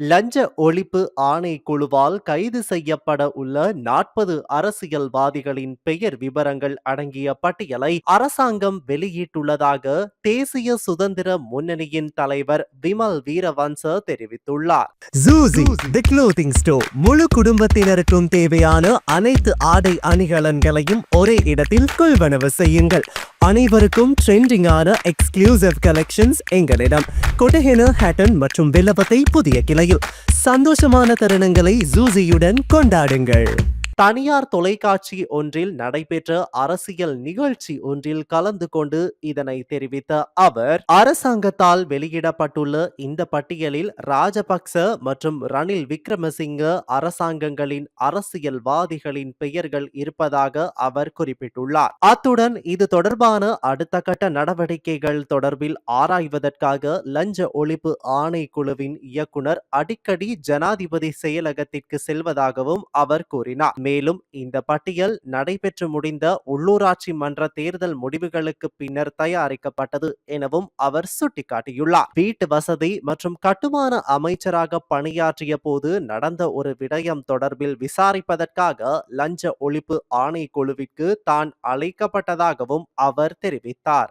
லஞ்ச ஒழிப்பு ஆணைக்குழுவால் கைது செய்யப்பட உள்ள நாற்பது அரசியல்வாதிகளின் பெயர் விவரங்கள் அடங்கிய பட்டியலை அரசாங்கம் வெளியிட்டுள்ளதாக தேசிய சுதந்திர முன்னணியின் தலைவர் விமல் வீரவன்ச தெரிவித்துள்ளார். ஜூசி தி க்ளோத்திங் ஸ்டோர் முழு குடும்பத்தினருக்கும் தேவையான அனைத்து ஆடை அணிகலன்களையும் ஒரே இடத்தில் கொள்வனவு செய்யுங்கள். அனைவருக்கும் ட்ரெண்டிங்கான எக்ஸ்க்ளூசிவ் கலெக்ஷன்ஸ் எங்களிடம். கொட்டஹென ஹேட்டன் மற்றும் வில்லபத்தை புதிய கிளை வகையில் சந்தோஷமான தருணங்களை ஜூசியுடன் கொண்டாடுங்கள். தனியார் தொலைக்காட்சி ஒன்றில் நடைபெற்ற அரசியல் நிகழ்ச்சி ஒன்றில் கலந்து கொண்டு இதனை தெரிவித்த அவர் அரசாங்கத்தால் வெளியிடப்பட்டுள்ள இந்த பட்டியலில் ராஜபக்ச மற்றும் ரணில் விக்ரமசிங்க அரசாங்கங்களின் அரசியல்வாதிகளின் பெயர்கள் இருப்பதாக அவர் குறிப்பிட்டுள்ளார். அத்துடன் இது தொடர்பான அடுத்த கட்ட நடவடிக்கைகள் தொடர்பில் ஆராய்வதற்காக லஞ்ச ஒழிப்பு ஆணைக்குழுவின் இயக்குனர் அடிக்கடி ஜனாதிபதி செயலகத்திற்கு செல்வதாகவும் அவர் கூறினார். மேலும் இந்த பட்டியல் நடைபெற்று முடிந்த உள்ளூராட்சி மன்ற தேர்தல் முடிவுகளுக்கு பின்னர் தயாரிக்கப்பட்டது எனவும் அவர் சுட்டிக்காட்டியுள்ளார். வீட்டு வசதி மற்றும் கட்டுமான அமைச்சராக பணியாற்றிய போது நடந்த ஒரு விடயம் தொடர்பில் விசாரிப்பதற்காக லஞ்ச ஒழிப்பு ஆணைக்குழுவிற்கு தான் அழைக்கப்பட்டதாகவும் அவர் தெரிவித்தார்.